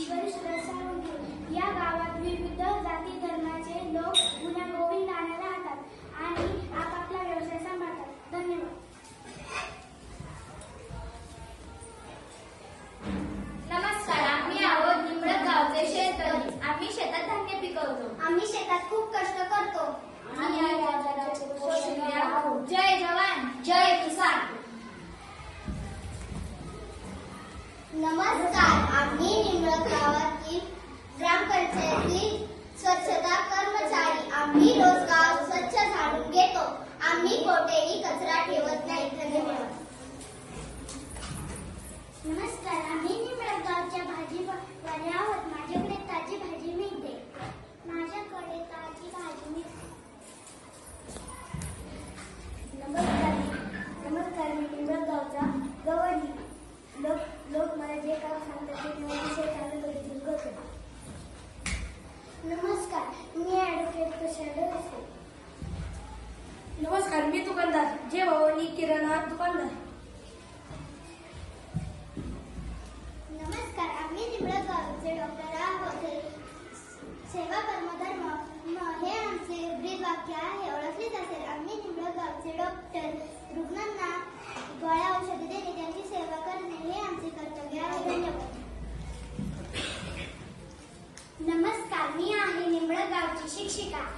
Os dois traçaram नमस्कार मी दुकानदार जे भवानी किराणा दुकानदार. नमस्कार आम्ही निवडक गावचे डॉक्टर आहोत सेवा कर्मधर्म हे आमचे ब्रीद वाक्य आहे ओळखलेच असेल. आम्ही निवडक गावचे डॉक्टर रुग्णांना गोळ्या औषधे देणे त्यांची सेवा करणे हे आमचे कर्तव्य आहे. धन्यवाद. नमस्कार मी आहे निंबळक गावची शिक्षिका.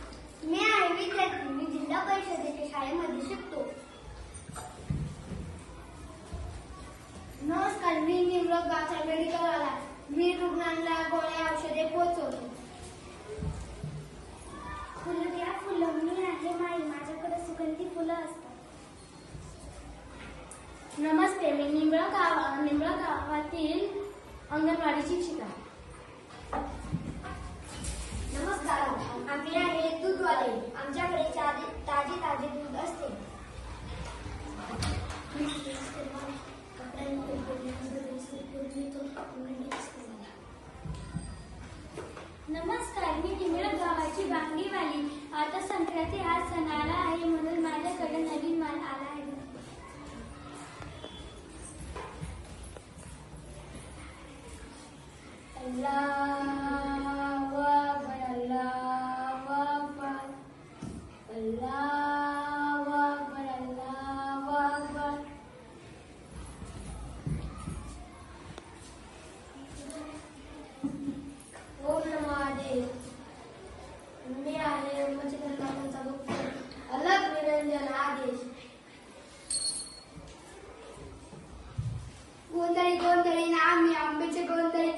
मी आहे विद्यार्थी जिल्हा परिषदेच्या शाळेमध्ये शिकतो. नमस्कार मी निवडक गावचा मेडिकलवाला मी रुग्णांना गोळ्या औषधे पोहोचवतो फुलं द्या फुलं. मी आहे माई. माझ्याकडे सुगंधी फुलं असतात. नमस्ते मी निंबळा गाव निंबळा गावातील अंगणवाडी शिक्षिका. नमस्कार मी निंबळक गावाची बांगडीवाली. आता संक्रांती हा सण आला आहे म्हणून माझ्याकडे नवीन माल आला आहे. Thank you. अलग निरंजन आदेश. गोंधळी गोंधळी ना आम्ही आंब्याचे ना गोंधळी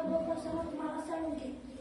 nababasa ng mga sanggit.